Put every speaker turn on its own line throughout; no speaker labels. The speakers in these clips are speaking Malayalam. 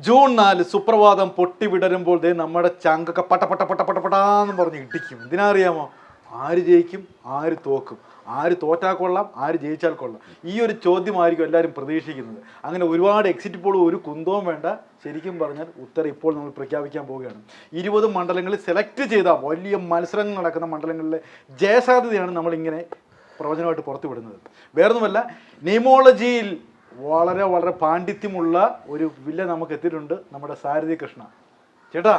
ജൂൺ നാല് സുപ്രഭാതം പൊട്ടി വിടരുമ്പോൾ ദേ നമ്മുടെ ചങ്കൊക്കെ പട്ട പട്ട പട്ട പട്ട പട്ടാന്ന് പറഞ്ഞ് ഇടിക്കും. ഇതിനറിയാമോ? ആര് ജയിക്കും ആര് തോക്കും. ആര് തോറ്റാൽ കൊള്ളാം ആര് ജയിച്ചാൽ കൊള്ളാം. ഈ ഒരു ചോദ്യമായിരിക്കും എല്ലാവരും പ്രതീക്ഷിക്കുന്നത്. അങ്ങനെ ഒരുപാട് എക്സിറ്റ് പോളും ഒരു കുന്തവും വേണ്ട. ശരിക്കും പറഞ്ഞാൽ ഉത്തരം ഇപ്പോൾ നമ്മൾ പ്രഖ്യാപിക്കാൻ പോവുകയാണ്. ഇരുപത് മണ്ഡലങ്ങളിൽ സെലക്ട് ചെയ്ത വലിയ മത്സരങ്ങൾ നടക്കുന്ന മണ്ഡലങ്ങളിലെ ജയസാധ്യതയാണ് നമ്മളിങ്ങനെ പ്രവചനമായിട്ട് പുറത്തുവിടുന്നത്. വേറൊന്നുമല്ല നിയമോളജിയിൽ വളരെ വളരെ പാണ്ഡിത്യമുള്ള ഒരു വില്ല നമുക്ക് എത്തിയിട്ടുണ്ട് നമ്മുടെ സാരഥി കൃഷ്ണ. ചേട്ടാ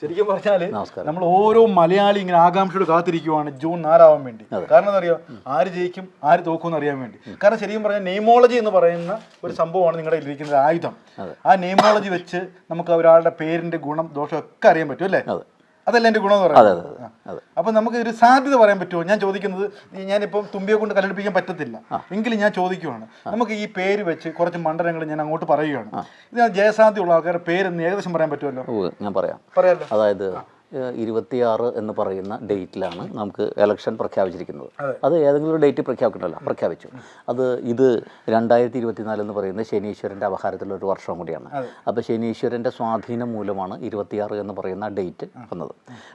ശരിക്കും
പറഞ്ഞാൽ
നമ്മൾ ഓരോ മലയാളി ഇങ്ങനെ ആകാംക്ഷയോട് കാത്തിരിക്കുവാണ് ജൂൺ നാലാവാൻ വേണ്ടി. കാരണം എന്താ അറിയോ ആര് ജയിക്കും ആര് തോക്കും എന്ന് അറിയാൻ വേണ്ടി. കാരണം ശരിക്കും പറഞ്ഞാൽ നെയ്മോളജി എന്ന് പറയുന്ന ഒരു സംഭവമാണ് നിങ്ങളുടെ ഇരിക്കുന്ന ആയുധം. ആ നെയ്മോളജി വെച്ച് നമുക്ക് ഒരാളുടെ പേരിന്റെ ഗുണം ദോഷം ഒക്കെ അറിയാൻ പറ്റും അല്ലേ. അതല്ല എന്റെ ഗുണം എന്ന് പറയുന്നത്. അപ്പൊ നമുക്ക് ഒരു സാധ്യത പറയാൻ പറ്റുമോ? ഞാൻ ചോദിക്കുന്നത് ഞാനിപ്പോ തുമ്പിയെ കൊണ്ട് കല്ലെടുപ്പിക്കാൻ പറ്റത്തില്ല. എങ്കിലും ഞാൻ ചോദിക്കുവാണ്. നമുക്ക് ഈ പേര് വെച്ച് കുറച്ച് മണ്ഡലങ്ങൾ ഞാൻ അങ്ങോട്ട് പറയുകയാണ്. ഇത് ഇതിന് ജയസാധ്യതയുള്ള ആൾക്കാരുടെ പേരെന്ന് ഏകദേശം പറയാൻ പറ്റുമല്ലോ?
ഞാൻ പറയാം.
പറയാമല്ലോ
അതായത് ഇരുപത്തിയാറ് എന്ന് പറയുന്ന ഡേറ്റിലാണ് നമുക്ക് ഇലക്ഷൻ പ്രഖ്യാപിച്ചിരിക്കുന്നത്. അത്. ഏതെങ്കിലും ഒരു ഡേറ്റ് പ്രഖ്യാപിക്കണമല്ലോ പ്രഖ്യാപിച്ചു. അത് ഇത് രണ്ടായിരത്തി ഇരുപത്തിനാല് എന്ന് പറയുന്നത് ശനീശ്വരന്റെ അവഹാരത്തിലുള്ള ഒരു വർഷം കൂടിയാണ്. അപ്പോൾ ശനീശ്വരന്റെ സ്വാധീനം മൂലമാണ് ഇരുപത്തിയാറ് എന്ന് പറയുന്ന ഡേറ്റ് വന്നത്.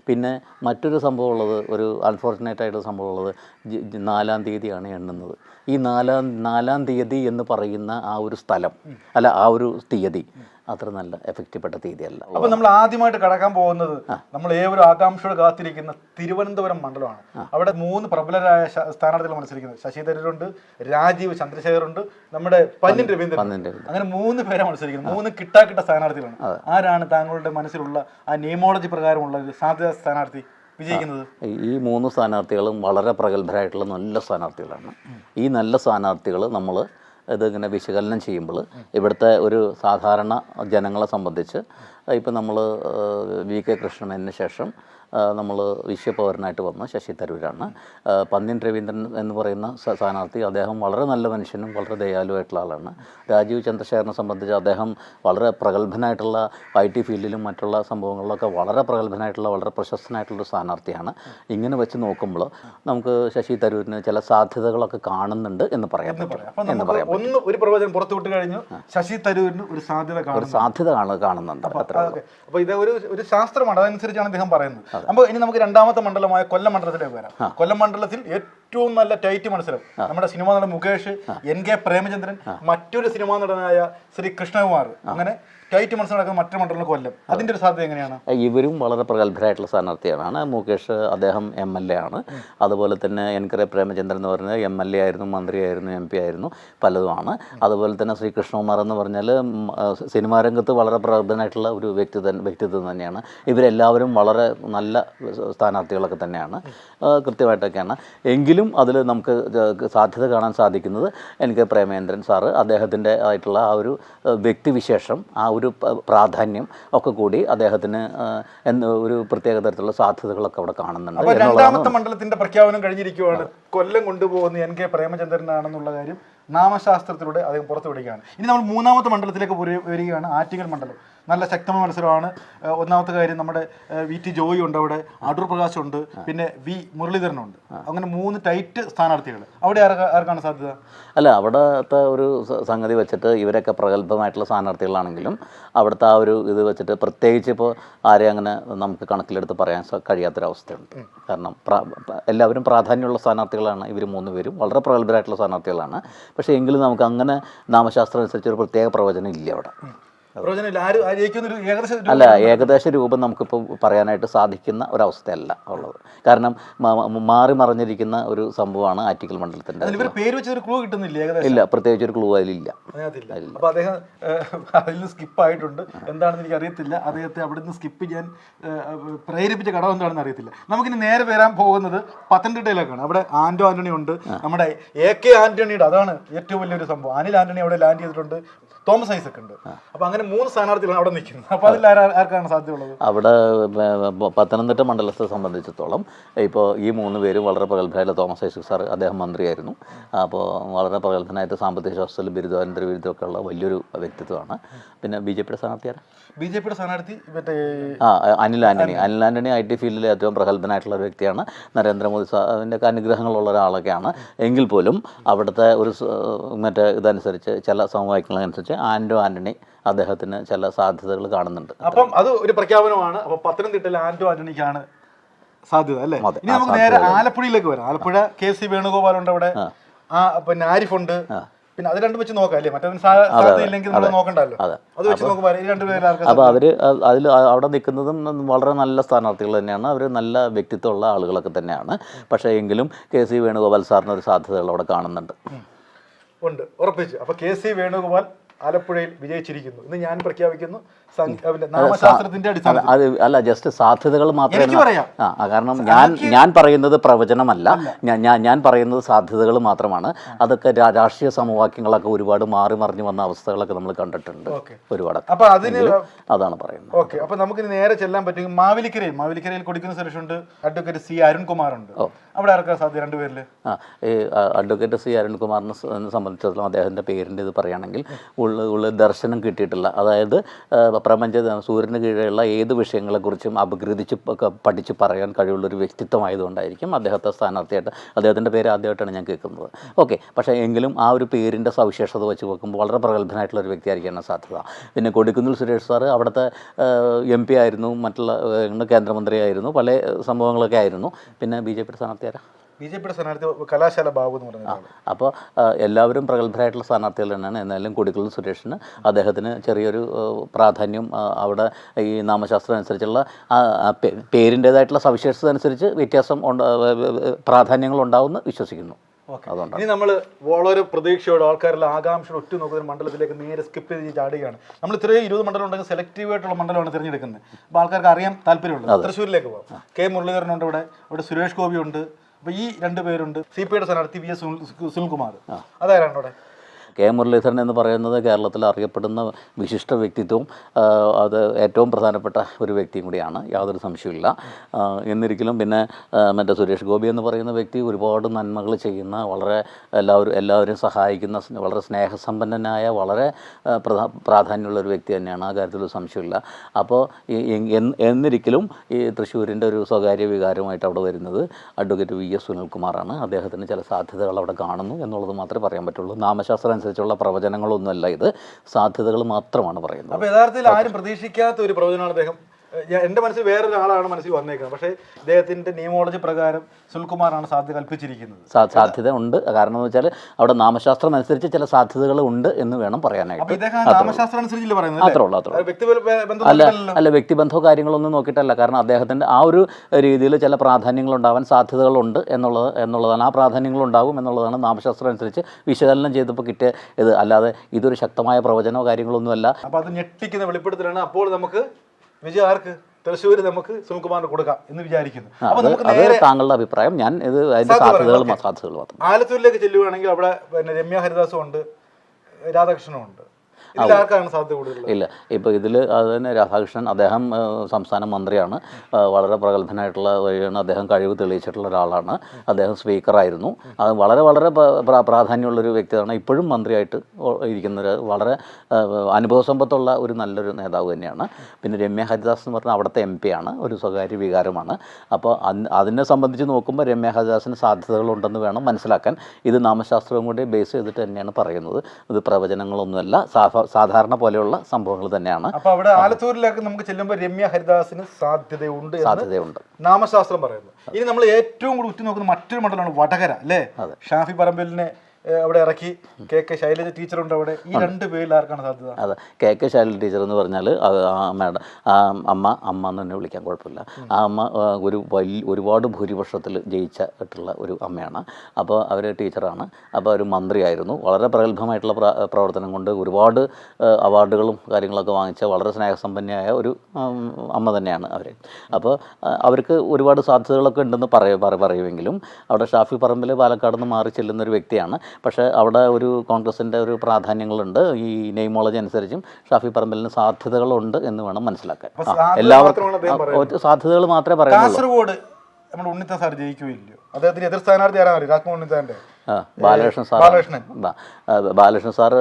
പിന്നെ മറ്റൊരു സംഭവം ഉള്ളത് ഒരു അൺഫോർച്ചുനേറ്റ് ആയിട്ടുള്ള സംഭവം ഉള്ളത് നാലാം തീയതിയാണ് എണ്ണുന്നത്. ഈ നാലാം നാലാം തീയതി എന്ന് പറയുന്ന ആ ഒരു സ്ഥലം അല്ല ആ ഒരു തീയതി അത്ര നല്ല എഫക്റ്റീവപ്പെട്ട തീയതിയല്ല.
അപ്പൊ നമ്മൾ ആദ്യമായിട്ട് കടക്കാൻ പോകുന്നത് നമ്മൾ ഏവരും ആകാംക്ഷയോട് കാത്തിരിക്കുന്ന തിരുവനന്തപുരം മണ്ഡലമാണ്. അവിടെ മൂന്ന് പ്രബലരായ സ്ഥാനാർത്ഥികൾ മത്സരിക്കുന്നത്. ശശി തരൂരുണ്ട് രാജീവ് ചന്ദ്രശേഖറുണ്ട് നമ്മുടെ പന്നിൻ രവീന്ദ്രൻ. അങ്ങനെ മൂന്ന് പേരെ മത്സരിക്കുന്നത് മൂന്ന് കിട്ടാക്കിട്ട സ്ഥാനാർത്ഥികളാണ്. ആരാണ് താങ്കളുടെ മനസ്സിലുള്ള ആ നിയമോളജി പ്രകാരമുള്ള ഒരു സാധ്യത സ്ഥാനാർത്ഥി വിജയിക്കുന്നത്?
ഈ മൂന്ന് സ്ഥാനാർത്ഥികളും വളരെ പ്രഗത്ഭരായിട്ടുള്ള നല്ല സ്ഥാനാർത്ഥികളാണ്. ഈ നല്ല സ്ഥാനാർത്ഥികൾ നമ്മൾ ഇതിങ്ങനെ വിശകലനം ചെയ്യുമ്പോൾ ഇവിടുത്തെ ഒരു സാധാരണ ജനങ്ങളെ സംബന്ധിച്ച് ഇപ്പം നമ്മൾ വി കെ കൃഷ്ണന് ശേഷം നമ്മൾ വിശ്വപൗരനായിട്ട് വന്ന ശശി തരൂരാണ്. പന്ന്യൻ രവീന്ദ്രൻ എന്ന് പറയുന്ന സ്ഥാനാർത്ഥി അദ്ദേഹം വളരെ നല്ല മനുഷ്യനും വളരെ ദയാലുവായിട്ടുള്ള ആളാണ്. രാജീവ് ചന്ദ്രശേഖരനെ സംബന്ധിച്ച് അദ്ദേഹം വളരെ പ്രഗത്ഭനായിട്ടുള്ള ഐ ടി ഫീൽഡിലും മറ്റുള്ള സംഭവങ്ങളിലൊക്കെ വളരെ പ്രഗത്ഭനായിട്ടുള്ള വളരെ പ്രശസ്തനായിട്ടുള്ള ഒരു സ്ഥാനാർത്ഥിയാണ്. ഇങ്ങനെ വെച്ച് നോക്കുമ്പോൾ നമുക്ക് ശശി തരൂരിന് ചില സാധ്യതകളൊക്കെ കാണുന്നുണ്ട് എന്ന് പറയാൻ പറ്റും.
അപ്പൊ നമുക്ക് ഒന്ന് ഒരു പ്രവചനം പുറത്തു വിട്ട് കഴിഞ്ഞു. ശശി തരൂരിന് ഒരു സാധ്യത
ഒരു സാധ്യത കാണ കാണുന്നുണ്ട്.
അപ്പൊ ഇത് ഒരു ഒരു ശാസ്ത്രമാണ്. അതനുസരിച്ചാണ് അദ്ദേഹം പറയുന്നത്. അപ്പൊ ഇനി നമുക്ക് രണ്ടാമത്തെ മണ്ഡലമായ കൊല്ലം മണ്ഡലത്തിലേക്ക് വരാം. കൊല്ലം മണ്ഡലത്തിൽ ഏറ്റവും നല്ല ടൈറ്റ് മത്സരം. നമ്മുടെ സിനിമാ നടൻ മുകേഷ് എൻ കെ പ്രേമചന്ദ്രൻ മറ്റൊരു സിനിമാ നടനായ ശ്രീ കൃഷ്ണകുമാർ. അങ്ങനെ ടൈറ്റ് മത്സരം നടക്കുന്ന മറ്റൊരു മണ്ഡലം കൊല്ലം. അതിന്റെ ഒരു സാധ്യത എങ്ങനെയാണ്?
ഇവരും വളരെ പ്രഗത്ഭരായിട്ടുള്ള സ്ഥാനാർത്ഥികളാണ്. മുകേഷ് അദ്ദേഹം എം എൽ എ ആണ്. അതുപോലെ തന്നെ എൻ കെ പ്രേമചന്ദ്രൻ എന്ന് പറഞ്ഞാൽ എം എൽ എ ആയിരുന്നു മന്ത്രിയായിരുന്നു എം പി ആയിരുന്നു പലതുമാണ്. അതുപോലെ തന്നെ ശ്രീ കൃഷ്ണകുമാർ എന്ന് പറഞ്ഞാൽ സിനിമാ രംഗത്ത് വളരെ പ്രഗത്ഭനായിട്ടുള്ള ഒരു വ്യക്തി വ്യക്തിത്വം തന്നെയാണ്. ഇവരെല്ലാവരും വളരെ നല്ല സ്ഥാനാർത്ഥികളൊക്കെ തന്നെയാണ്. കൃത്യമായിട്ടൊക്കെയാണ്. എങ്കിലും അതിൽ നമുക്ക് സാധ്യത കാണാൻ സാധിക്കുന്നത് എൻ കെ പ്രേമേന്ദ്രൻ സാറ് അദ്ദേഹത്തിന്റെ ആയിട്ടുള്ള ആ ഒരു വ്യക്തിവിശേഷം ആ ഒരു പ്രാധാന്യം ഒക്കെ കൂടി അദ്ദേഹത്തിന് എന്ന് ഒരു പ്രത്യേക തരത്തിലുള്ള സാധ്യതകളൊക്കെ അവിടെ കാണുന്നുണ്ട്
രണ്ടാമത്തെ മണ്ഡലത്തിന്റെ പ്രഖ്യാപനം കഴിഞ്ഞിരിക്കുകയാണ് കൊല്ലം കൊണ്ടുപോകുന്ന എൻ കെ പ്രേമചന്ദ്രനാണെന്നുള്ള കാര്യം നാമശാസ്ത്രത്തിലൂടെ അദ്ദേഹം പുറത്തുവിടുകയാണ്. ഇനി നമ്മൾ മൂന്നാമത്തെ മണ്ഡലത്തിലേക്ക് വരികയാണ്. ആറ്റിങ്ങൽ മണ്ഡലം. നല്ല ശക്തമായ മത്സരമാണ്. ഒന്നാമത്തെ കാര്യം നമ്മുടെ വി ടി ജോയി ഉണ്ട് അവിടെ അടൂർ പ്രകാശ് ഉണ്ട് പിന്നെ വി മുരളീധരനുണ്ട് അങ്ങനെ മൂന്ന് ടൈറ്റ് സ്ഥാനാർത്ഥികൾ അവിടെ ആർക്കാ- ആർക്കാണ് സാധ്യത?
അല്ല അവിടുത്തെ ഒരു സംഗതി വെച്ചിട്ട് ഇവരൊക്കെ പ്രഗത്ഭമായിട്ടുള്ള സ്ഥാനാർത്ഥികളാണെങ്കിലും അവിടുത്തെ ആ ഒരു ഇത് വെച്ചിട്ട് പ്രത്യേകിച്ച് ഇപ്പോൾ ആരെയും അങ്ങനെ നമുക്ക് കണക്കിലെടുത്ത് പറയാൻ കഴിയാത്തൊരവസ്ഥയുണ്ട്. കാരണം എല്ലാവരും പ്രാധാന്യമുള്ള സ്ഥാനാർത്ഥികളാണ്. ഇവർ മൂന്ന് പേരും വളരെ പ്രഗത്ഭരായിട്ടുള്ള സ്ഥാനാർത്ഥികളാണ്. പക്ഷേ എങ്കിലും നമുക്ക് അങ്ങനെ നാമശാസ്ത്രം അനുസരിച്ച് ഒരു പ്രത്യേക പ്രവചനം ഇല്ല അവിടെ. അല്ല ഏകദേശ രൂപം നമുക്കിപ്പോൾ പറയാനായിട്ട് സാധിക്കുന്ന ഒരവസ്ഥയല്ല ഉള്ളത്. കാരണം മാറി മറിഞ്ഞിരിക്കുന്ന ഒരു സംഭവമാണ് ആറ്റിക്കൽ
ഇവർ പേര് വെച്ചൊരു ക്ലൂ കിട്ടുന്നില്ല ഏകദേശം.
ഇല്ല പ്രത്യേകിച്ച് ഒരു ക്ലൂ അതിലില്ല.
അപ്പൊ അദ്ദേഹം അതിൽ നിന്ന് സ്കിപ്പ് ആയിട്ടുണ്ട്. എന്താണെന്ന് എനിക്ക് അറിയത്തില്ല അദ്ദേഹത്തെ അവിടെ നിന്ന് സ്കിപ്പ് ചെയ്യാൻ പ്രേരിപ്പിച്ച ഘടകം എന്താണെന്ന് അറിയത്തില്ല. നമുക്കിനി നേരെ വരാൻ പോകുന്നത് പത്തനംതിട്ടയിലേക്കാണ്. അവിടെ ആന്റോ ആന്റണി ഉണ്ട്. നമ്മുടെ എ കെ ആന്റണിയുടെ അതാണ് ഏറ്റവും വലിയൊരു സംഭവം. അനിൽ ആന്റണി അവിടെ ലാൻഡ് ചെയ്തിട്ടുണ്ട്. തോമസ് ഐസക് ഉണ്ട്. അപ്പൊ അങ്ങനെ മൂന്ന് സ്ഥാനാർത്ഥികളാണ് അവിടെ നിൽക്കുന്നത്. അപ്പൊ അതിൽ ആരാ ആർക്കാണ് സാധ്യതയുള്ളത്?
അവിടെ പത്തനംതിട്ട മണ്ഡലത്തെ സംബന്ധിച്ചിടത്തോളം ഇപ്പോൾ ഈ മൂന്ന് പേരും വളരെ പ്രഗത്ഭരായ തോമസ് ഐസക് സാർ അദ്ദേഹം മന്ത്രിയായിരുന്നു. അപ്പോൾ വളരെ പ്രഗത്ഭനായിട്ട് സാമ്പത്തിക ശാസ്ത്രത്തിൽ ബിരുദാനന്തര ബിരുദമൊക്കെ ഉള്ള വലിയൊരു വ്യക്തിത്വമാണ്. പിന്നെ ബി ജെ പിയുടെ സ്ഥാനാർത്ഥിയാണ്
ബി ജെ പിയുടെ സ്ഥാനാർത്ഥി മറ്റേ
ആ അനിൽ ആന്റണി. അനിൽ ആന്റണി ഐ ടി ഫീൽഡിലെ ഏറ്റവും പ്രഗത്ഭനായിട്ടുള്ള ഒരു വ്യക്തിയാണ്. നരേന്ദ്രമോദി സാറിന്റെ ഒക്കെ അനുഗ്രഹങ്ങളുള്ള ഒരാളൊക്കെയാണ്. എങ്കിൽ പോലും അവിടുത്തെ ഒരു മറ്റേ ഇതനുസരിച്ച് ചില സമവാക്യങ്ങളനുസരിച്ച് ആൻഡോ ആന്റണി അദ്ദേഹത്തിന് ചില സാധ്യതകൾ കാണുന്നുണ്ട്.
അപ്പം അത് ഒരു പ്രഖ്യാപനമാണ്. അപ്പൊ പത്തനംതിട്ടയിൽ ആന്റോ ആന്റണിക്കാണ് സാധ്യത അല്ലേ? ഇനി നമുക്ക് നേരെ ആലപ്പുഴയിലേക്ക് വരാം. ആലപ്പുഴ കെ സി വേണുഗോപാൽ ഉണ്ട് അവിടെ. ആ. പിന്നെ ആരിഫുണ്ട്. പിന്നെ അത് രണ്ടും വെച്ച് നോക്കാം അല്ലേ? നമ്മൾ നോക്കണ്ടല്ലോ.
അതെ.
വെച്ച് നോക്കുമ്പോൾ
അപ്പോൾ അവർ അതിൽ അവിടെ നിൽക്കുന്നതും വളരെ നല്ല സ്ഥാനാർത്ഥികൾ തന്നെയാണ്. അവർ നല്ല വ്യക്തിത്വമുള്ള ആളുകളൊക്കെ തന്നെയാണ്. പക്ഷേ എങ്കിലും കെ സി വേണുഗോപാൽ സാറിന് ഒരു സാധ്യതകൾ അവിടെ കാണുന്നുണ്ട്.
ഉണ്ട്. ഉറപ്പിച്ചു. അപ്പൊ കെ സി വേണുഗോപാൽ ആലപ്പുഴയിൽ വിജയിച്ചിരിക്കുന്നു. ഇന്ന് ഞാൻ പ്രഖ്യാപിക്കുന്നു നാമശാസ്ത്രത്തിന്റെ
അടിസ്ഥാനം അല്ല ജസ്റ്റ് സാധ്യതകൾ മാത്രമേ കാരണം ഞാൻ ഞാൻ പറയുന്നത് പ്രവചനമല്ല. ഞാൻ ഞാൻ പറയുന്നത് സാധ്യതകൾ മാത്രമാണ്. അതൊക്കെ രാഷ്ട്രീയ സമവാക്യങ്ങളൊക്കെ ഒരുപാട് മാറി മറിഞ്ഞു വന്ന അവസ്ഥകളൊക്കെ നമ്മൾ കണ്ടിട്ടുണ്ട് ഒരുപാട്.
അപ്പൊ അതിന്
അതാണ് പറയുന്നത്.
ഓക്കെ. അപ്പൊ നമുക്ക് നേരെ ചെല്ലാൻ പറ്റും. മാവിലിക്കരയിൽ മാവിലിക്കരയിൽ കൊടുക്കുന്ന സുരേഷ് ഉണ്ട് അഡ്വക്കേറ്റ് സി അരുൺകുമാർ ഉണ്ട് അവിടെ ആർക്കാ സാധ്യത രണ്ടുപേരിൽ
ആ ഈ അഡ്വക്കേറ്റ് സി അരുൺകുമാറിനെ സംബന്ധിച്ചിടത്തോളം അദ്ദേഹത്തിന്റെ പേരിന്റെ ഇത് പറയുകയാണെങ്കിൽ ഉള്ള ദർശനം കിട്ടിയിട്ടില്ല. അതായത് പ്രപഞ്ച സൂര്യന് കീഴെയുള്ള ഏത് വിഷയങ്ങളെക്കുറിച്ചും അപഗ്രഥിച്ച് പഠിച്ച് പറയാൻ കഴിവുള്ളൊരു വ്യക്തിത്വമായതുകൊണ്ടായിരിക്കും അദ്ദേഹത്തെ സ്ഥാനാർത്ഥിയായിട്ട് അദ്ദേഹത്തിന്റെ പേര് ആദ്യമായിട്ടാണ് ഞാൻ കേൾക്കുന്നത്. ഓക്കെ പക്ഷേ എങ്കിലും ആ ഒരു പേരിന്റെ സവിശേഷത വെച്ച് നോക്കുമ്പോൾ വളരെ പ്രഗത്ഭനായിട്ടുള്ള ഒരു വ്യക്തിയായിരിക്കാനാണ് സാധ്യത. പിന്നെ കൊടിക്കുന്നിൽ സുരേഷ് സാറ് അവിടുത്തെ എം പി ആയിരുന്നു മറ്റുള്ള കേന്ദ്രമന്ത്രിയായിരുന്നു പല സംഭവങ്ങളൊക്കെ ആയിരുന്നു. പിന്നെ ബി ജെ പിയുടെ സ്ഥാനാർത്ഥിയാരാ
ബി ജെ പിയുടെ സ്ഥാനാർത്ഥി കലാശാല ബാബു എന്ന് പറഞ്ഞ
അപ്പോൾ എല്ലാവരും പ്രഗത്ഭരായിട്ടുള്ള സ്ഥാനാർത്ഥികൾ തന്നെയാണ്. എന്നാലും കൊടിക്കുളം സുരേഷിന് അദ്ദേഹത്തിന് ചെറിയൊരു പ്രാധാന്യം അവിടെ ഈ നാമശാസ്ത്രം അനുസരിച്ചുള്ള പേരിന്റെതായിട്ടുള്ള സവിശേഷത അനുസരിച്ച് വ്യത്യാസം ഉണ്ട് പ്രാധാന്യങ്ങൾ ഉണ്ടാവുമെന്ന് വിശ്വസിക്കുന്നു.
ഇനി നമ്മൾ വളരെ പ്രതീക്ഷയോടെ ആൾക്കാരുടെ ആകാംക്ഷയോടെ ഒറ്റ നോക്കുന്ന മണ്ഡലത്തിലേക്ക് നേരെ സ്കിപ്പ് ചെയ്ത് ചാടുകയാണ്. നമ്മൾ ഇത്രയും ഇരുപത് മണ്ഡലം ഉണ്ടെങ്കിൽ സെലക്റ്റീവ് ആയിട്ടുള്ള മണ്ഡലമാണ് തിരഞ്ഞെടുക്കുന്നത്. അപ്പോൾ ആൾക്കാർക്ക് അറിയാൻ താല്പര്യമുള്ളത് തൃശ്ശൂരിലേക്ക് പോകാം കെ മുരളീധരനുണ്ട് ഇവിടെ. ഇവിടെ സുരേഷ് ഗോപി ഉണ്ട് അപ്പോൾ ഈ രണ്ടുപേരുണ്ട് സി പി ഐയുടെ സ്ഥാനാർത്ഥി വി എസ് സുനിൽകുമാർ. അതാരാണ് അവിടെ?
കെ മുരളീധരൻ എന്ന് പറയുന്നത് കേരളത്തിൽ അറിയപ്പെടുന്ന വിശിഷ്ട വ്യക്തിത്വവും അത് ഏറ്റവും പ്രധാനപ്പെട്ട ഒരു വ്യക്തിയും കൂടിയാണ്. യാതൊരു സംശയമില്ല എന്നിരിക്കലും പിന്നെ മറ്റേ സുരേഷ് ഗോപി എന്ന് പറയുന്ന വ്യക്തി ഒരുപാട് നന്മകൾ ചെയ്യുന്ന വളരെ എല്ലാവരും എല്ലാവരെയും സഹായിക്കുന്ന വളരെ സ്നേഹസമ്പന്നനായ വളരെ പ്രധാ പ്രാധാന്യമുള്ള ഒരു വ്യക്തി തന്നെയാണ്. ആ കാര്യത്തിൽ സംശയമില്ല അപ്പോൾ എന്നിരിക്കലും ഈ തൃശ്ശൂരിന്റെ ഒരു സ്വകാര്യ വികാരമായിട്ട് അവിടെ വരുന്നത് അഡ്വക്കേറ്റ് വി എസ് സുനിൽകുമാറാണ്. അദ്ദേഹത്തിന് ചില സാധ്യതകൾ അവിടെ കാണുന്നു എന്നുള്ളത് മാത്രമേ പറയാൻ പറ്റുള്ളൂ. നാമശാസ്ത്രം അനുസരിച്ചുള്ള പ്രവചനങ്ങളൊന്നുമല്ല ഇത്. സാധ്യതകൾ മാത്രമാണ് പറയുന്നത്.
യഥാർത്ഥത്തിൽ ആരും പ്രതീക്ഷിക്കാത്ത ഒരു പ്രവചനമാണ് അദ്ദേഹം എന്റെ മനസ്സിൽ വേറൊരാളാണ് മനസ്സിൽ വന്നേക്കുന്നത്. പക്ഷേ ഇദ്ദേഹത്തിന്റെ നിയമോളജി പ്രകാരം സുൽകുമാറാണ് സാധ്യത കൽപ്പിച്ചിരിക്കുന്നത്.
സാധ്യത ഉണ്ട്. കാരണം എന്ന് വെച്ചാൽ അവിടെ നാമശാസ്ത്രം അനുസരിച്ച് ചില സാധ്യതകൾ ഉണ്ട് എന്ന് വേണം പറയാനായിട്ട്.
നാമശാസ്ത്രം പറയുന്നത്
അത്രേ ഉള്ളൂ അത്രേ
വ്യക്തി ബന്ധം
അല്ല അല്ല വ്യക്തിബന്ധമോ കാര്യങ്ങളൊന്നും നോക്കിയിട്ടല്ല. കാരണം അദ്ദേഹത്തിന്റെ ആ ഒരു രീതിയിൽ ചില പ്രാധാന്യങ്ങൾ ഉണ്ടാവാൻ സാധ്യതകളുണ്ട് എന്നുള്ളത് എന്നുള്ളതാണ്. ആ പ്രാധാന്യങ്ങൾ ഉണ്ടാകും എന്നുള്ളതാണ് നാമശാസ്ത്രം അനുസരിച്ച് വിശകലനം ചെയ്തപ്പോൾ കിട്ടിയ ഇത്. അല്ലാതെ ഇതൊരു ശക്തമായ പ്രവചനമോ കാര്യങ്ങളൊന്നുമല്ല
അപ്പോൾ അത് ഞെട്ടിക്കുന്ന വെളിപ്പെടുത്തലാണ്. അപ്പോൾ നമുക്ക് വിജയം ആർക്ക്? തൃശ്ശൂർ നമുക്ക് സുനിൽകുമാറിന് കൊടുക്കാം എന്ന് വിചാരിക്കുന്നു. അപ്പൊ നമുക്ക് നേരെ
താങ്കളുടെ അഭിപ്രായം. ഞാൻ ഇത്
സാധ്യത
സാധ്യതകൾ സാധ്യതകൾ മാത്രം.
ആലത്തൂരിലേക്ക് ചെല്ലുകയാണെങ്കിൽ അവിടെ പിന്നെ രമ്യ ഹരിദാസും ഉണ്ട് രാധാകൃഷ്ണനും ഉണ്ട്.
ഇല്ല. ഇപ്പോൾ ഇതിൽ അത് തന്നെ രാധാകൃഷ്ണൻ അദ്ദേഹം സംസ്ഥാന മന്ത്രിയാണ്. വളരെ പ്രഗത്ഭനായിട്ടുള്ള വഴിയാണ് അദ്ദേഹം കഴിവ് തെളിയിച്ചിട്ടുള്ള ഒരാളാണ്. അദ്ദേഹം സ്പീക്കറായിരുന്നു. അത് വളരെ വളരെ പ്ര- പ്ര- പ്രാധാന്യമുള്ളൊരു വ്യക്തിയാണ്. ഇപ്പോഴും മന്ത്രിയായിട്ട് ഇരിക്കുന്ന ഒരു വളരെ അനുഭവ സമ്പത്തുള്ള ഒരു നല്ലൊരു നേതാവ് തന്നെയാണ്. പിന്നെ രമ്യ ഹരിദാസ് എന്ന് പറഞ്ഞാൽ അവിടുത്തെ എം പി ആണ്. ഒരു സ്വകാര്യ വികാരമാണ്. അപ്പോൾ അതിനെ സംബന്ധിച്ച് നോക്കുമ്പോൾ രമ്യ ഹരിദാസിന് സാധ്യതകളുണ്ടെന്ന് വേണം മനസ്സിലാക്കാൻ. ഇത് നാമശാസ്ത്രവും കൂടി ബേസ് ചെയ്തിട്ട് തന്നെയാണ് പറയുന്നത്. ഇത് പ്രവചനങ്ങളൊന്നുമല്ല. സാധാ സാധാരണ പോലെയുള്ള സംഭവങ്ങൾ തന്നെയാണ്.
അപ്പൊ അവിടെ ആലത്തൂരിലേക്ക് നമുക്ക് ചെല്ലുമ്പോൾ രമ്യ ഹരിദാസിന് സാധ്യതയുണ്ട്
സാധ്യതയുണ്ട്.
നാമശാസ്ത്രം പറയുന്നു. ഇനി നമ്മൾ ഏറ്റവും കൂടുതൽ ഉറ്റുനോക്കുന്ന മറ്റൊരു മണ്ഡലമാണ് വടകര അല്ലേ? ഷാഫി പറമ്പലിനെ അവിടെ ഇറക്കി. കെ കെ ശൈലജ ടീച്ചറുണ്ട് അവിടെ. ഈ രണ്ട് പേരിൽ ആർക്കാണ് സാധ്യത?
അതെ. കെ കെ ശൈലജ ടീച്ചർ എന്ന് പറഞ്ഞാൽ മാഡം അമ്മ അമ്മ എന്ന് തന്നെ വിളിക്കാൻ കുഴപ്പമില്ല. ആ അമ്മ ഒരു വലിയ ഒരുപാട് ഭൂരിപക്ഷത്തിൽ ജയിച്ചിട്ടുള്ള ഒരു അമ്മയാണ്. അപ്പോൾ അവർ ടീച്ചറാണ്. അപ്പോൾ അവർ മന്ത്രിയായിരുന്നു. വളരെ പ്രഗത്ഭമായിട്ടുള്ള പ്ര- പ്രവർത്തനം കൊണ്ട് ഒരുപാട് അവാർഡുകളും കാര്യങ്ങളൊക്കെ വാങ്ങിച്ച വളരെ സ്നേഹസമ്പന്നയായ ഒരു അമ്മ തന്നെയാണ് അവർ അപ്പോൾ അവർക്ക് ഒരുപാട് സാധ്യതകളൊക്കെ ഉണ്ടെന്ന് പറയ പറ- പറയുമെങ്കിലും അവിടെ ഷാഫി പറമ്പിൽ പാലക്കാട് നിന്ന് മാറി ചെല്ലുന്ന ഒരു വ്യക്തിയാണ്. പക്ഷേ അവിടെ ഒരു കോൺഗ്രസിന്റെ ഒരു പ്രാധാന്യങ്ങളുണ്ട്. ഈ നെയ്മോളജി അനുസരിച്ചും ഷാഫി പറമ്പലിന് സാധ്യതകളുണ്ട് എന്ന് വേണം മനസ്സിലാക്കാൻ. എല്ലാവർക്കും സാധ്യതകൾ മാത്രമേ പറയുന്നുള്ളൂ.
കാസർഗോഡ് നമ്മുടെ ഉണ്ണിത്താൻ സാർ ജയിക്കുകയില്ലയോ അദ്ദേഹത്തിന് എതിർ സ്ഥാനാർത്ഥി ആരാണ് രാജ്മോഹൻ ഉണ്ണിത്താന്റെ
ആ, ബാലകൃഷ്ണൻ സാർ
ബാലകൃഷ്ണൻ.
സാർ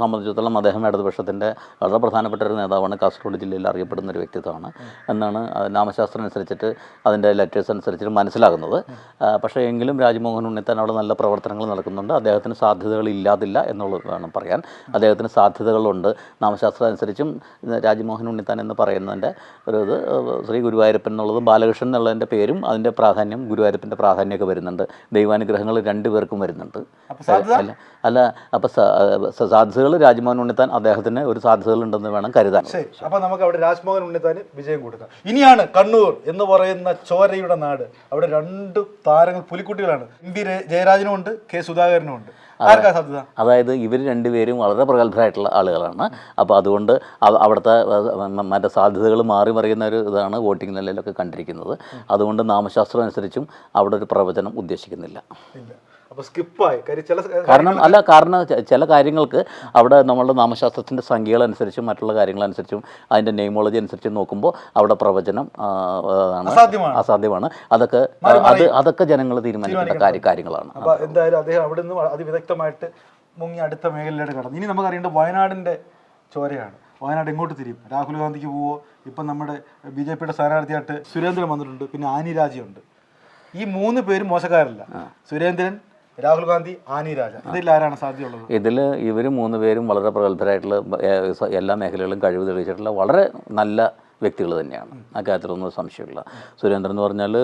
സംബന്ധിച്ചിടത്തോളം അദ്ദേഹം ഇടതുപക്ഷത്തിന്റെ വളരെ പ്രധാനപ്പെട്ട ഒരു നേതാവാണ്. കാസർഗോഡ് ജില്ലയിൽ അറിയപ്പെടുന്ന ഒരു വ്യക്തിത്വമാണ്. എന്നാണ് നാമശാസ്ത്രം അനുസരിച്ചിട്ട് അതിന്റെ ലെറ്റേഴ്സ് അനുസരിച്ചിട്ട് മനസ്സിലാകുന്നത്. പക്ഷേ എങ്കിലും രാജ്മോഹൻ ഉണ്ണിത്താൻ അവിടെ നല്ല പ്രവർത്തനങ്ങൾ നടക്കുന്നുണ്ട്. അദ്ദേഹത്തിന് സാധ്യതകൾ ഇല്ലാതില്ല എന്നുള്ളത് വേണം പറയാൻ. അദ്ദേഹത്തിന് സാധ്യതകളുണ്ട്. നാമശാസ്ത്രം അനുസരിച്ചും രാജ്മോഹൻ ഉണ്ണിത്താൻ എന്ന് പറയുന്നതിന്റെ ഒരു ഇത് ശ്രീ ഗുരുവായൂരപ്പൻ എന്നുള്ളത് ബാലകൃഷ്ണൻ എന്നുള്ളതിന്റെ പേരും അതിന്റെ പ്രാധാന്യം ഗുരുവായൂരപ്പന്റെ പ്രാധാന്യമൊക്കെ വരുന്നുണ്ട്. ദൈവാനുഗ്രഹങ്ങൾ രണ്ടു പേർക്കും വരുന്നുണ്ട്. അല്ല അല്ല അപ്പൊ സാധ്യതകൾ രാജ്മോഹൻ ഉണ്ണിത്താൻ അദ്ദേഹത്തിന് ഒരു സാധ്യതകൾ ഉണ്ടെന്ന് വേണം കരുതാൻ.
അപ്പൊ നമുക്ക് അവിടെ രാജ്മോഹൻ ഉണ്ണിത്താന് വിജയം കൊടുക്കാം. ഇനിയാണ് കണ്ണൂർ എന്ന് പറയുന്ന ചോരയുടെ നാട്. അവിടെ രണ്ട് താരങ്ങൾ പുലിക്കുട്ടികളാണ്. എം പി ജയരാജനും ഉണ്ട് കെ സുധാകരനും ഉണ്ട്.
അതായത് ഇവർ രണ്ടുപേരും വളരെ പ്രഗത്ഭരായിട്ടുള്ള ആളുകളാണ്. അപ്പോൾ അതുകൊണ്ട് അവ- അവിടുത്തെ മറ്റേ സാധ്യതകൾ മാറി മറിയുന്ന ഒരു ഇതാണ് വോട്ടിംഗ് നിലയിലൊക്കെ കണ്ടിരിക്കുന്നത്. അതുകൊണ്ട് നാമശാസ്ത്രം അനുസരിച്ചും അവിടെ ഒരു പ്രവചനം ഉദ്ദേശിക്കുന്നില്ല.
ഇല്ല അപ്പൊ സ്കിപ്പായി. കാര്യം ചില
കാരണം അല്ല കാരണം ചില കാര്യങ്ങൾക്ക് അവിടെ നമ്മളുടെ നാമശാസ്ത്രത്തിന്റെ സംഖ്യകളനുസരിച്ചും മറ്റുള്ള കാര്യങ്ങളനുസരിച്ചും അതിന്റെ നെയ്മോളജി അനുസരിച്ചും നോക്കുമ്പോൾ അവിടെ പ്രവചനം
അസാധ്യമാണ്.
അസാധ്യമാണ്. അതൊക്കെ അത് അതൊക്കെ ജനങ്ങൾ തീരുമാനിക്കേണ്ട കാര്യ കാര്യങ്ങളാണ്.
അപ്പോൾ എന്തായാലും അദ്ദേഹം അവിടെ നിന്ന് അതിവിദഗ്ധമായിട്ട് മുങ്ങി അടുത്ത മേഖലയിലേക്ക് കടന്നു. ഇനി നമുക്ക് വയനാടിന്റെ വയനാടിന്റെ ചോരയാണ്. വയനാട് ഇങ്ങോട്ട് തിരിയും? രാഹുൽ ഗാന്ധിക്ക് പോവോ? ഇപ്പം നമ്മുടെ ബി ജെ പിയുടെ സ്ഥാനാർത്ഥിയായിട്ട് സുരേന്ദ്രൻ വന്നിട്ടുണ്ട്. പിന്നെ ആനി രാജയുണ്ട്. ഈ മൂന്ന് പേരും മോശക്കാരല്ല. സുരേന്ദ്രൻ രാഹുൽ ഗാന്ധി ആനി രാജ. ഇതിൽ ആരാണ് സാധ്യതയുള്ളത്?
ഇതിൽ ഇവർ മൂന്ന് പേരും വളരെ പ്രഗത്ഭരായിട്ടുള്ള എല്ലാ മേഖലകളിലും കഴിവ് തെളിയിച്ചിട്ടുള്ള വളരെ നല്ല വ്യക്തികൾ തന്നെയാണ്. ആ കാര്യത്തിലൊന്നും സംശയമില്ല. സുരേന്ദ്രൻ എന്ന് പറഞ്ഞാൽ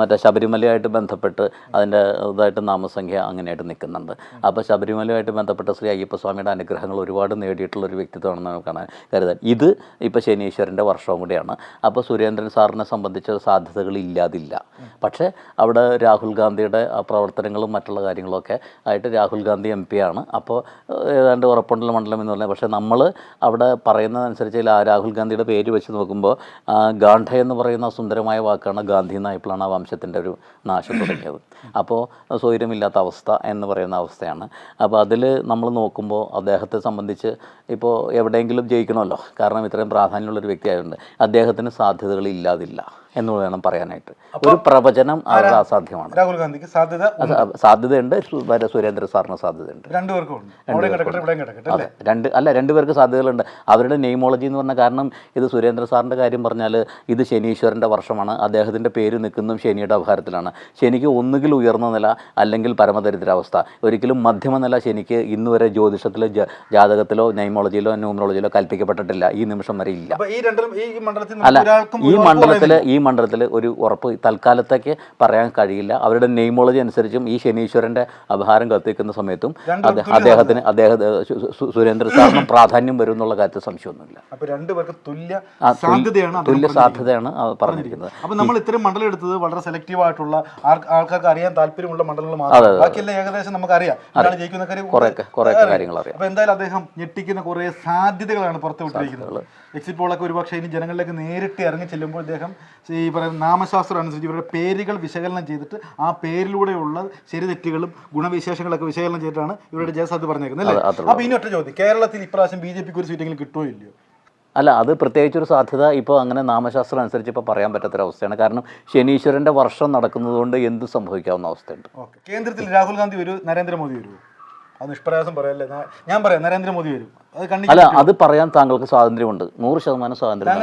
മറ്റേ ശബരിമലയായിട്ട് ബന്ധപ്പെട്ട് അതിന്റെ ഇതായിട്ട് നാമസംഖ്യ അങ്ങനെയായിട്ട് നിൽക്കുന്നുണ്ട്. അപ്പോൾ ശബരിമലയുമായിട്ട് ബന്ധപ്പെട്ട ശ്രീ അയ്യപ്പസ്വാമിയുടെ അനുഗ്രഹങ്ങൾ ഒരുപാട് നേടിയിട്ടുള്ള ഒരു വ്യക്തിത്വമാണെന്ന് നമുക്ക് കാണാൻ കരുതാൻ ഇത് ഇപ്പോൾ ശനീശ്വരന്റെ വർഷവും കൂടിയാണ്. അപ്പോൾ സുരേന്ദ്രൻ സാറിനെ സംബന്ധിച്ച സാധ്യതകൾ ഇല്ലാതില്ല. പക്ഷേ അവിടെ രാഹുൽ ഗാന്ധിയുടെ പ്രവർത്തനങ്ങളും മറ്റുള്ള കാര്യങ്ങളൊക്കെ ആയിട്ട് രാഹുൽ ഗാന്ധി എം പി ആണ്. അപ്പോൾ ഏതാണ്ട് ഉറപ്പുണ്ടല്ല മണ്ഡലം എന്ന് പറഞ്ഞാൽ. പക്ഷേ നമ്മൾ അവിടെ പറയുന്നതനുസരിച്ച് രാഹുൽ ഗാന്ധിയുടെ പേര് വെച്ച് നോക്കുമ്പോൾ ഗാന്ധ എന്ന് പറയുന്ന സുന്ദരമായ വാക്കാണ് ഗാന്ധി എന്നായപ്പോഴാണ് ആ വംശത്തിന്റെ ഒരു നാശം തുടങ്ങിയത്. അപ്പോൾ സ്വൈര്യമില്ലാത്ത അവസ്ഥ എന്ന് പറയുന്ന അവസ്ഥയാണ്. അപ്പോൾ അതിൽ നമ്മൾ നോക്കുമ്പോൾ അദ്ദേഹത്തെ സംബന്ധിച്ച് ഇപ്പോൾ എവിടെയെങ്കിലും ജയിക്കണമല്ലോ. കാരണം ഇത്രയും പ്രാധാന്യമുള്ളൊരു വ്യക്തിയായതുകൊണ്ട് അദ്ദേഹത്തിന് സാധ്യതകൾ ഇല്ലാതില്ല എന്ന് വേണം പറയാനായിട്ട്. ഒരു പ്രവചനം അസാധ്യമാണ്
രാഹുൽ ഗാന്ധിക്ക് സാധ്യത
സാധ്യതയുണ്ട്. സുരേന്ദ്ര സാറിന് സാധ്യതയുണ്ട്. രണ്ട് അല്ല രണ്ടുപേർക്ക് സാധ്യതകളുണ്ട്. അവരുടെ നെയ്മോളജി എന്ന് പറഞ്ഞ കാരണം ഇത് സുരേന്ദ്ര സാറിന്റെ കാര്യം പറഞ്ഞാൽ ഇത് ശനീശ്വരന്റെ വർഷമാണ്. അദ്ദേഹത്തിന്റെ പേര് നിൽക്കുന്നതും ശനിയുടെ അഭാരത്തിലാണ് ശനിക്ക് ഒന്നുകിൽ ഉയർന്ന നില അല്ലെങ്കിൽ പരമദരിദ്രാവസ്ഥ. ഒരിക്കലും മധ്യമ നില ശനിക്ക് ഇന്ന് വരെ ജ്യോതിഷത്തിലോ ജാതകത്തിലോ നെയ്മോളജിയിലോ ന്യൂമറോളജിയിലോ കൽപ്പിക്കപ്പെട്ടിട്ടില്ല. ഈ നിമിഷം വരെ ഇല്ല. അല്ല ഈ മണ്ഡലത്തിൽ ഈ മണ്ഡലത്തിൽ ഒരു ഉറപ്പ് തൽക്കാലത്തേക്ക് പറയാൻ കഴിയില്ല. അവരുടെ നെയ്മോളജി അനുസരിച്ചും ഈ ശനീശ്വരന്റെ അപഹാരം കത്തിക്കുന്ന സമയത്തും അദ്ദേഹത്തിന് അദ്ദേഹം സുരേന്ദ്ര സാറിന് പ്രാധാന്യം വരും എന്നുള്ള കാര്യത്തിൽ സംശയമൊന്നുമില്ല.
അപ്പോൾ രണ്ടുപേർക്ക് തുല്യ സാധ്യതയാണ് അദ്ദേഹം
തുല്യ. സാധ്യതയാണ് പറഞ്ഞിരിക്കുന്നത്.
അപ്പോൾ നമ്മൾ ഇത്തരം മണ്ഡലം എടുത്തത് വളരെ സെലക്റ്റീവ് ആയിട്ടുള്ള ആൾക്കാർക്ക് അറിയാൻ താല്പര്യമുള്ള മണ്ഡലങ്ങൾ മാത്രം. ബാക്കിയെല്ലാം ഏകദേശം നമുക്ക് അറിയാം
കാര്യങ്ങൾ അറിയാം.
അപ്പോൾ എന്തായാലും അദ്ദേഹം ഞെട്ടിക്കുന്ന കുറേ സാധ്യതകളാണ് പുറത്തു വിട്ടിരിക്കുന്നത് എക്സിറ്റ് പോളൊക്കെ ഒരുപക്ഷെ ഇനി ജനങ്ങളിലേക്ക് നേരിട്ട് ഇറങ്ങി ചെല്ലുമ്പോൾ ഇദ്ദേഹം ഈ പറയുന്ന നാമശാസ്ത്രം അനുസരിച്ച് ഇവരുടെ പേരുകൾ വിശകലനം ചെയ്തിട്ട് ആ പേരിലൂടെയുള്ള ശരിതെറ്റുകളും ഗുണവിശേഷങ്ങളൊക്കെ വിശകലനം ചെയ്തിട്ടാണ് ഇവരുടെ ജയസാധ്യത പറഞ്ഞേക്കുന്നത് അല്ലേ?
അപ്പോൾ
അപ്പൊ ഇനി ഒറ്റ ചോദ്യം. കേരളത്തിൽ ഇപ്രാവശ്യം ബി ജെ പിക്ക് ഒരു സീറ്റെങ്കിലും കിട്ടുമോ ഇല്ലയോ?
അല്ല അത് പ്രത്യേകിച്ചൊരു സാധ്യത ഇപ്പോൾ അങ്ങനെ നാമശാസ്ത്രം അനുസരിച്ച് ഇപ്പോൾ പറയാൻ പറ്റാത്തൊരവസ്ഥയാണ് കാരണം ശനീശ്വരന്റെ വർഷം നടക്കുന്നതുകൊണ്ട് എന്ത് സംഭവിക്കാവുന്ന അവസ്ഥയുണ്ട്.
ഓക്കെ. കേന്ദ്രത്തിൽ രാഹുൽ ഗാന്ധി വരൂ നരേന്ദ്രമോദി വരൂ അത് നിഷ്പ്രയാസം പറയല്ലേ? ഞാൻ- പറയാം നരേന്ദ്രമോദി വരും.
അല്ല അത് പറയാൻ താങ്കൾക്ക് സ്വാതന്ത്ര്യമുണ്ട്. നൂറ് ശതമാനം സ്വാതന്ത്ര്യം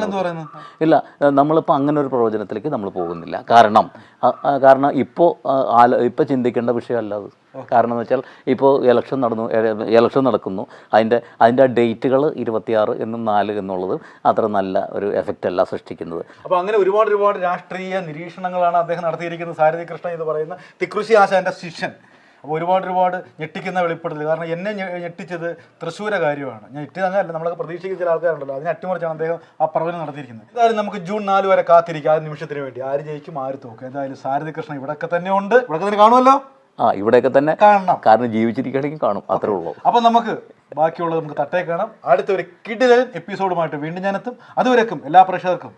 ഇല്ല നമ്മളിപ്പോൾ അങ്ങനെ ഒരു പ്രവചനത്തിലേക്ക് നമ്മൾ പോകുന്നില്ല. കാരണം കാരണം ഇപ്പോൾ ആല ഇപ്പോൾ ചിന്തിക്കേണ്ട വിഷയമല്ല അത്. കാരണം എന്ന് വെച്ചാൽ ഇപ്പോൾ ഇലക്ഷൻ നടന്നു ഇലക്ഷൻ നടക്കുന്നു. അതിന്റെ അതിന്റെ ഡേറ്റുകൾ ഇരുപത്തിയാറ് എന്നും നാല് എന്നുള്ളത് അത്ര നല്ല ഒരു എഫക്റ്റ് അല്ല സൃഷ്ടിക്കുന്നത്.
അപ്പോൾ അങ്ങനെ ഒരുപാട് ഒരുപാട് രാഷ്ട്രീയ നിരീക്ഷണങ്ങളാണ് അദ്ദേഹം നടത്തിയിരിക്കുന്നത്. സാരഥി കൃഷ്ണൻ എന്ന് പറയുന്ന തിക്കൃഷി ആശാന്റെ ശിഷ്യൻ. അപ്പോൾ ഒരുപാട് ഒരുപാട് ഞെട്ടിക്കുന്ന വെളിപ്പെടുത്തൽ കാരണം എന്നെ ഞെട്ടിച്ചത് തൃശ്ശൂര കാര്യമാണ്. ഞാൻ ഞെട്ടിയത് അങ്ങനെയല്ല നമ്മളൊക്കെ പ്രതീക്ഷിക്കുന്ന ചില ആൾക്കാരുണ്ടല്ലോ. അതിനെ അട്ടിമറിച്ചാണ് അദ്ദേഹം ആ പ്രവചനം നടത്തിയിരിക്കുന്നത്. എന്തായാലും നമുക്ക് ജൂൺ നാല് വരെ കാത്തിരിക്കാം ആ നിമിഷത്തിന് വേണ്ടി. ആര് ജയിക്കും ആര് തോക്കും. എന്തായാലും സാരഥി കൃഷ്ണൻ ഇവിടെയൊക്കെ തന്നെ ഉണ്ട്. ഇവിടെയൊക്കെ തന്നെ കാണുമല്ലോ?
ആ ഇവിടെയൊക്കെ തന്നെ
കാണണം.
കാരണം ജീവിച്ചിരിക്കുകയാണെങ്കിൽ കാണും. അത്രേ ഉള്ളൂ.
അപ്പൊ നമുക്ക് ബാക്കിയുള്ളത് നമുക്ക് തട്ടേ കാണാം. അടുത്ത ഒരു കിടിലൻ എപ്പിസോഡുമായിട്ട് വീണ്ടും ഞാനെത്തും. അതുവരെക്കും എല്ലാ പ്രേക്ഷകർക്കും